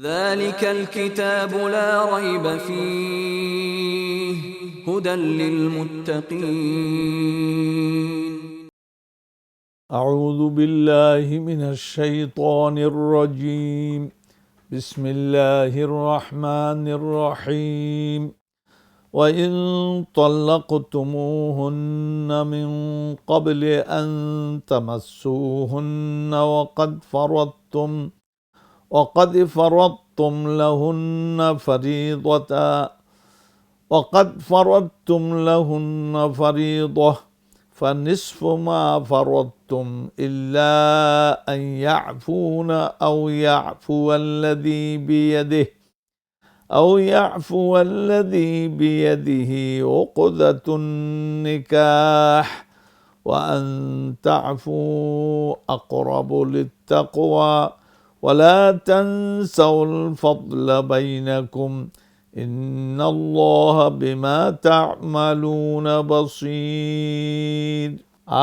ذلك الكتاب لا ريب فيه هدى للمتقين. أعوذ بالله من الشيطان الرجيم. بسم الله الرحمن الرحيم. وإن طلقتموهن من قبل أن تمسوهن وقد فرضتم وقد فرضتم لهن فريضة. وقد فرضتم لهن فريضة فنصف ما فرضتم إلا أن يعفون أو يعفو الذي بيده. أو يعفو الذي بيده عقدة النكاح. وأن تعفوا أقرب للتقوى. ولا تنسوا الفضل بينكم إن الله بما تعملون بصير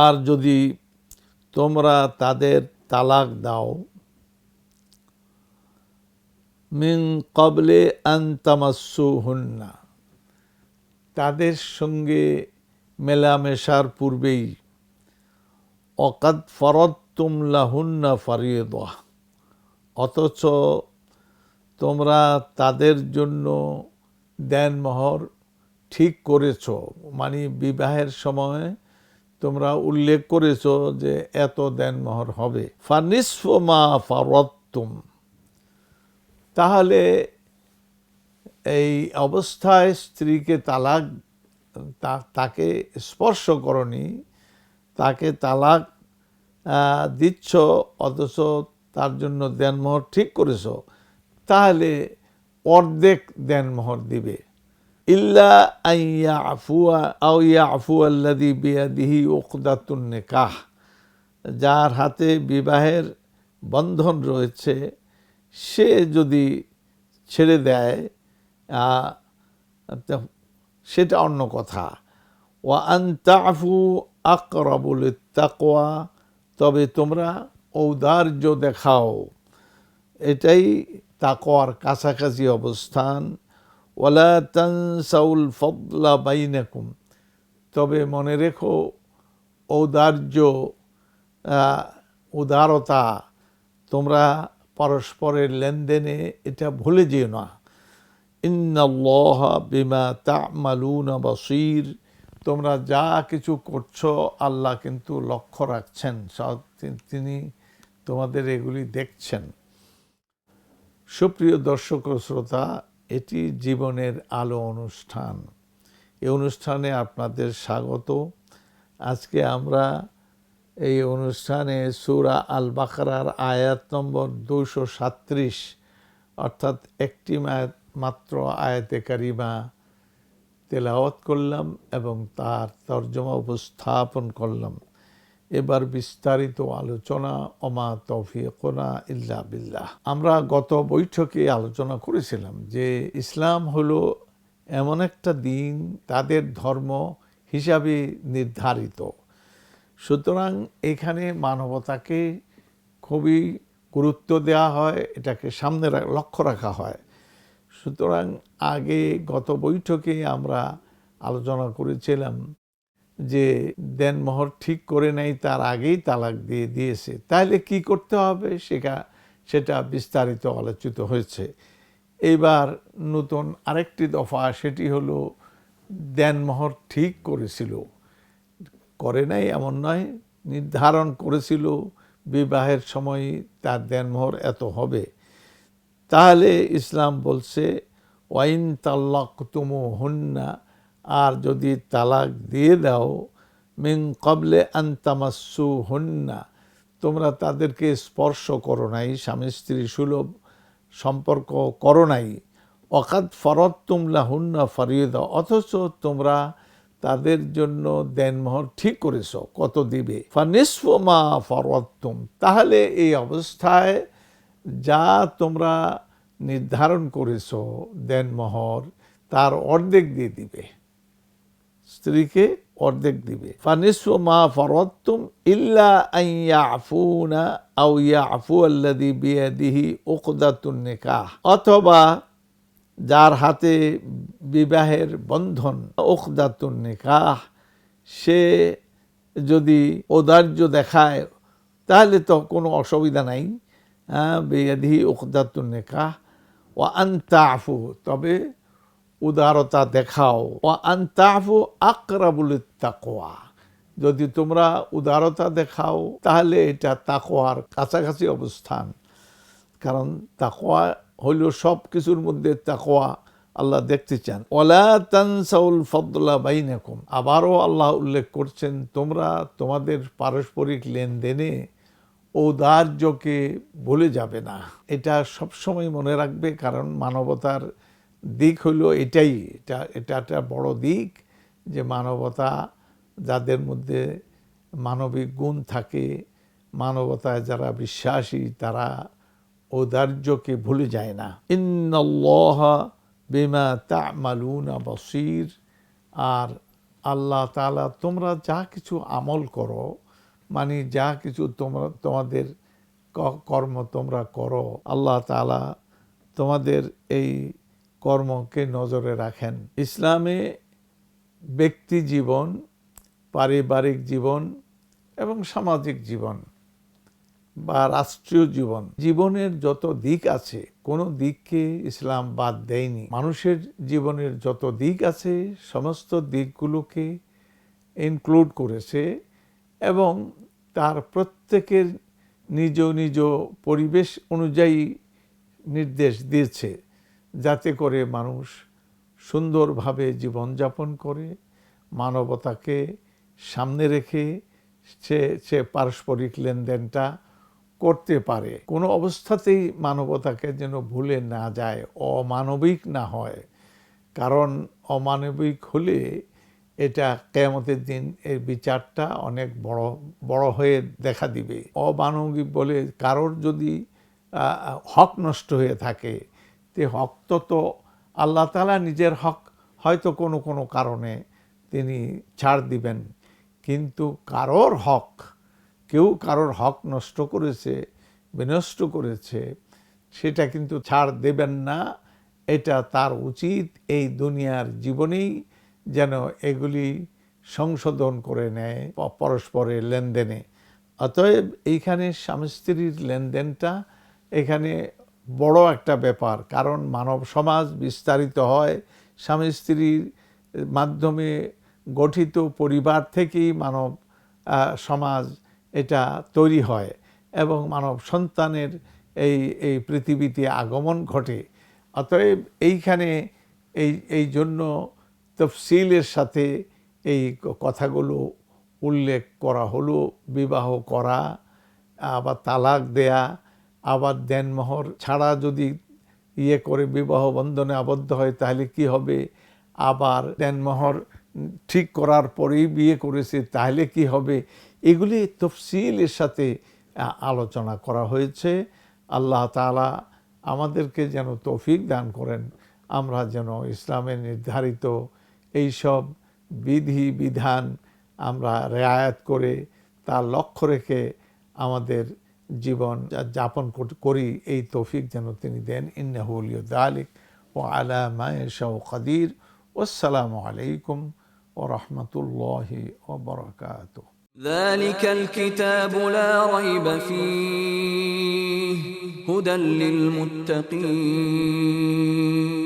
আর যদি তোমরা তাদের তালাক দাও মিন কবলে আন্তামাসু হুন্না তাদের সঙ্গে মেলামেশার পূর্বেই অকাদ ফরতুম লাহুন্না ফারিয়েদ অথচ তোমরা তাদের জন্য দেনমোহর ঠিক করেছ। মানে বিবাহের সময় তোমরা উল্লেখ করেছ যে এত দেনমোহর হবে। ফানিসফ মা ফারতুম তাহলে এই অবস্থায় স্ত্রীকে তালাক তাকে স্পর্শ করনি, তাকে তালাক দিচ্ছ, অথচ তার জন্য দেনমোহর ঠিক করেছ, তাহলে অর্ধেক দেনমোহর দিবে। ইল্লা আইয়া আফুয়া আউ ইয়া বিয়াদিহি ওকদাতুন নেকাহ। যার হাতে বিবাহের বন্ধন রয়েছে, সে যদি ছেড়ে দেয় সেটা অন্য কথা। ও আন্তাফু আকরাবুল তাকোয়া তবে তোমরা ঔদার্য দেখাও। এটাই তাকোয়ার কাছাকাছি অবস্থান। ওয়ালা তানসাউল ফদলা বাইনাকুম। তবে মনে রেখো, ঔদার্য উদারতা তোমরা পরস্পরের লেনদেনে এটা ভুলে যেও না। ইন্নাল্লাহ বিমা তা'মালুনা বাসীর। তোমরা যা কিছু করছ, আল্লাহ কিন্তু লক্ষ্য রাখছেন। তিনি তোমাদের এগুলি দেখছেন। সুপ্রিয় দর্শক ও শ্রোতা, এটি জীবনের আলো অনুষ্ঠান। এই অনুষ্ঠানে আপনাদের স্বাগত। আজকে আমরা এই অনুষ্ঠানে সুরা আল বাকারার আয়াত নম্বর দুশো সাত্রিশ অর্থাৎ একটি মাত্র আয়াতে কারিমা তেলাওয়াত করলাম এবং তার তর্জমা উপস্থাপন করলাম। এবার বিস্তারিত আলোচনা অমা তৌফিকনা ইল্লা বিল্লাহ। আমরা গত বৈঠকে আলোচনা করেছিলাম যে ইসলাম হলো এমন একটা দিন, তাদের ধর্ম হিসাবে নির্ধারিত। সুতরাং এখানে মানবতাকে খুবই গুরুত্ব দেওয়া হয়, এটাকে সামনে লক্ষ্য রাখা হয়। সুতরাং আগে গত বৈঠকে আমরা আলোচনা করেছিলাম যে দেনমোহর ঠিক করে নেই, তার আগেই তালাক দিয়ে দিয়েছে। তাহলে কি করতে হবে? সেটা সেটা বিস্তারিত আলোচিত হয়েছে। এইবার নতুন আরেকটি দফা, সেটি হলো দেনমোহর ঠিক করেছিল। করে নাই এমন নয়, নির্ধারণ করেছিল বিবাহের সময় তার দেনমোহর এত হবে। তাহলে ইসলাম বলছে, ওয়াইন তাল্লাক তুমু হুন্না আর যদি তালাক দিয়ে দাও, মিন কবলে আন্তামাসু হুন্না, তোমরা তাদেরকে স্পর্শ করো নাই, স্বামী স্ত্রী সুলভ সম্পর্ক করো নাই। অকাত ফরত তুমলা হুন্না ফরিয়ে দাও অথচ তোমরা তাদের জন্য দেনমোহর ঠিক করেছ, কত দিবে? ফানিসফ মা ফরতুম তাহলে এই অবস্থায় যা তোমরা নির্ধারণ করেছ দেনমোহর, তার অর্ধেক দিয়ে দিবে। স্ত্রীকে অর্ধেক দিবে। ফানিসু মা ফরতুম ইল্লা আইয়াফুনা আও ইয়াফু আল্লাযী বিয়াদিহি উকদাতুন নিকাহ। অথবা যার হাতে বিবাহের বন্ধন উকদাতুন নিকাহ, সে যদি ঔদার্য দেখায়, তাহলে তো কোনো অসুবিধা নাই। হ্যাঁ বেয়াদি উকদাতুন নিকাহ। ও আন্তা আফু তবে উদারতা দেখাও। ও আন্তাফু আকরাবুল তাকোয়া যদি তোমরা উদারতা দেখাও, তাহলে এটা তাকোয়ার কাছাকাছি অবস্থান। কারণ তাকোয়া হইল সব কিছুর মধ্যে তাকোয়া আল্লাহ দেখতে চান। ওলা তানসাউল ফদলা বাইনাকুম। আবারও আল্লাহ উল্লেখ করছেন, তোমরা তোমাদের পারস্পরিক লেনদেনে ঔদার্যকে ভুলে যাবে না। এটা সবসময় মনে রাখবে, কারণ মানবতার দিক হইল এটাই, এটা এটা একটা বড় দিক যে মানবতা যাদের মধ্যে মানবিক গুণ থাকে, মানবতায় যারা বিশ্বাসী তারা ঔদার্যকে ভুলে যায় না। ইন্নল্লাহ বিমা তামালুনা বসির। আর আল্লাহ তালা তোমরা যা কিছু আমল করো মানে যা কিছু তোমরা, তোমাদের কর্ম তোমরা করো, আল্লাহ তালা তোমাদের এই কর্মকে নজরে রাখেন। ইসলামে ব্যক্তি জীবন, পারিবারিক জীবন এবং সামাজিক জীবন বা রাষ্ট্রীয় জীবন, জীবনের যত দিক আছে, কোনো দিককে ইসলাম বাদ দেয়নি। মানুষের জীবনের যত দিক আছে, সমস্ত দিকগুলোকে ইনক্লুড করেছে এবং তার প্রত্যেকের নিজ নিজ পরিবেশ অনুযায়ী নির্দেশ দিয়েছে। যাতে করে মানুষ সুন্দরভাবে জীবনযাপন করে, মানবতাকে সামনে রেখে সে সে পারস্পরিক লেনদেনটা করতে পারে। কোনো অবস্থাতেই মানবতাকে যেন ভুলে না যায়, অমানবিক না হয়। কারণ অমানবিক হলে এটা কেয়ামতের দিন এর বিচারটা অনেক বড় বড় হয়ে দেখা দিবে। অমানবিক বলে কারোর যদি হক নষ্ট হয়ে থাকে তে হক, তো তো আল্লাহ তালা নিজের হক হয়তো কোনো কোনো কারণে তিনি ছাড় দিবেন। কিন্তু কারোর হক, কেউ কারোর হক নষ্ট করেছে, বিনষ্ট করেছে, সেটা কিন্তু ছাড় দেবেন না। এটা তার উচিত এই দুনিয়ার জীবনেই যেন এগুলি সংশোধন করে নেয় পরস্পরের লেনদেনে। অতএব এইখানে স্বামী স্ত্রীর লেনদেনটা এখানে বড় একটা ব্যাপার, কারণ মানব সমাজ বিস্তারিত হয় স্বামী স্ত্রীর মাধ্যমে গঠিত পরিবার থেকেই মানব সমাজ এটা তৈরি হয় এবং মানব সন্তানের এই এই পৃথিবীতে আগমন ঘটে। অতএব এইখানে এই এই জন্য তফসিলের সাথে এই কথাগুলো উল্লেখ করা হলো, বিবাহ করা আবার তালাক দেয়া আবার দেনমোহর ছাড়া যদি ইয়ে করে বিবাহ বন্ধনে আবদ্ধ হয়, তাহলে কি হবে? আবার দেনমোহর ঠিক করার পরেই বিয়ে করেছে, তাহলে কি হবে? এগুলি তফসিলের সাথে আলোচনা করা হয়েছে। আল্লাহ তালা আমাদেরকে যেন তৌফিক দান করেন। আমরা যেন ইসলামের নির্ধারিত এইসব বিধি, বিধান আমরা রেয়ায়াত করে তার লক্ষ্য রেখে আমাদের জীবন যা- যাপন কর- করি এই তৌফিক যেন তিনি দেন ইন্নাহুলিয় দালিক ও আলা মায়েশাউ কাদির আসসালামু আলাইকুম ও রহমতুল্লাহি ও বরকাতুহ ذلك الكتاب لا ريب فيه هدى للمتقين